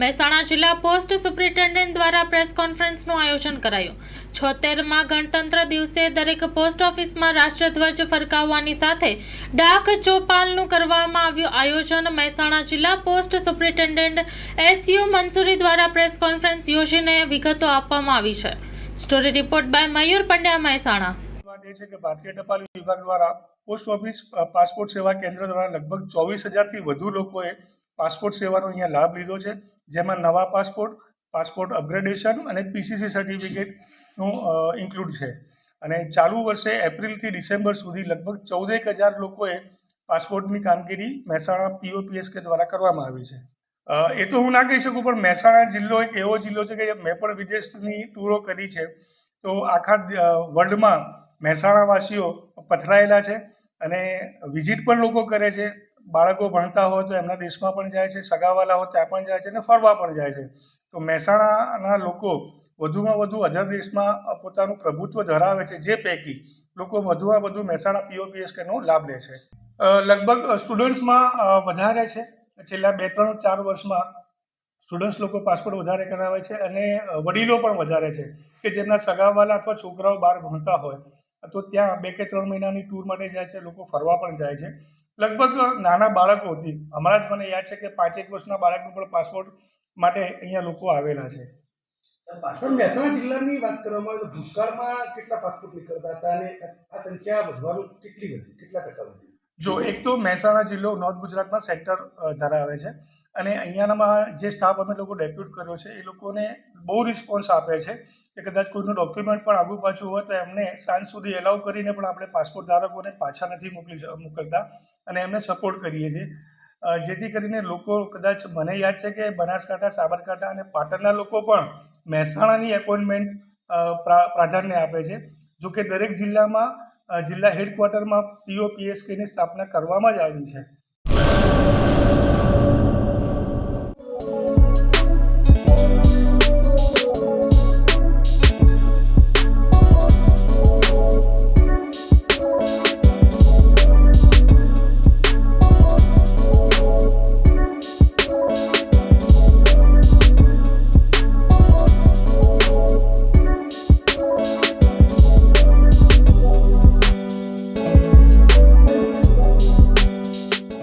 મહેસાણા જિલ્લા post superintendent દ્વારા press કોન્ફરન્સનું આયોજન કરાયું. છોતેરમાં ગણતંત્ર દિવસે દરેક પોસ્ટ ઓફિસમાં રાષ્ટ્રધ્વજ ફરકાવવાની સાથે ડાક ચોપાલનું કરવામાં આવ્યું આયોજન મહેસાણા જિલ્લા પોસ્ટ સુપ્રિન્ટેન્ડન્ટ એસયુ મંસૂરી દ્વારા પ્રેસ કોન્ફરન્સ યોજીને વિગતો આપવામાં આવી છે. Story report by Mayur Pandya, Mahesana. ભારતીય ટપાલ વિભાગ દ્વારા પોસ્ટ ઓફિસ પાસપોર્ટ સેવા કેન્દ્ર દ્વારા લગભગ ચોવીસ હજારથી વધુ લોકોએ પાસપોર્ટ સેવાનો અહીંયા લાભ લીધો છે. જેમાં નવા પાસપોર્ટ પાસપોર્ટ અપગ્રેડેશન અને પીસીસી સર્ટિફિકેટનું ઇન્ક્લુડ છે. અને ચાલુ વર્ષે એપ્રિલથી ડિસેમ્બર સુધી લગભગ ચૌદેક હજાર લોકોએ પાસપોર્ટની કામગીરી મહેસાણા પીઓપીએસકે દ્વારા કરવામાં આવી છે. એ તો હું ના કહી શકું, પણ મહેસાણા જિલ્લો એક એવો જિલ્લો છે કે મેં પણ વિદેશની ટૂરો કરી છે. તો આખા વર્લ્ડમાં મહેસાણાવાસીઓ પથરાયેલા છે અને વિઝિટ પણ લોકો કરે છે. બાળકો ભણતા હોય તો એમના દેશમાં પણ જાય છે, સગાવાલા હોય ત્યાં પણ જાય છે અને ફરવા પણ જાય છે. તો મહેસાણાના લોકો વધુમાં વધુ અધર દેશમાં પોતાનું પ્રભુત્વ ધરાવે છે, જે પૈકી લોકો વધુમાં વધુ મહેસાણા પીઓપીએસકેનો લાભ લે છે. લગભગ સ્ટુડન્ટ્સમાં વધારે છે. છેલ્લા બે, ત્રણ, ચાર વર્ષમાં સ્ટુડન્ટ્સ લોકો પાસપોર્ટ વધારે કરાવે છે અને વડીલો પણ વધારે છે કે જેમના સગાવાલા અથવા છોકરાઓ બહાર ભણતા હોય. તો ત્યાં બે કે ત્રણ મહિનાની ટૂર માટે જાય છે, લોકો ફરવા પણ જાય છે. લગભગ નાના બાળકોથી હમણાં જ મને યાદ છે કે પાંચેક વર્ષના બાળકનો પણ પાસપોર્ટ માટે અહીંયા લોકો આવેલા છે. પણ મહેસાણા જિલ્લાની વાત કરવામાં આવે તો ભૂતકાળમાં કેટલા પાસપોર્ટ નીકળતા હતા અને આ સંખ્યા વધવાનું કેટલી વધી? કેટલા ટકા વધી? જો એક તો મહેસાણા જિલ્લો નોર્થ ગુજરાતમાં સેક્ટર ધરાવે છે. અને અહીંયાનામાં જે સ્ટાફ અમે લોકો ડેપ્યુટ કર્યો છે, એ લોકોને બહુ રિસ્પોન્સ આપે છે કે કદાચ કોઈનું ડોક્યુમેન્ટ પણ આગુ પાછું હોય તો એમને સાંજ સુધી એલાઉ કરીને પણ આપણે પાસપોર્ટ ધારકોને પાછા નથી મોકલી મોકલતા. અને એમને સપોર્ટ કરીએ છીએ. જેથી કરીને લોકો કદાચ મને યાદ છે કે બનાસકાંઠા, સાબરકાંઠા અને પાટણના લોકો પણ મહેસાણાની એપોઇન્ટમેન્ટ પ્રાધાન્ય આપે છે. જો કે દરેક જિલ્લામાં જિલ્લા હેડક્વાર્ટરમાં પીઓપીએસકેની સ્થાપના કરવામાં જ આવી છે.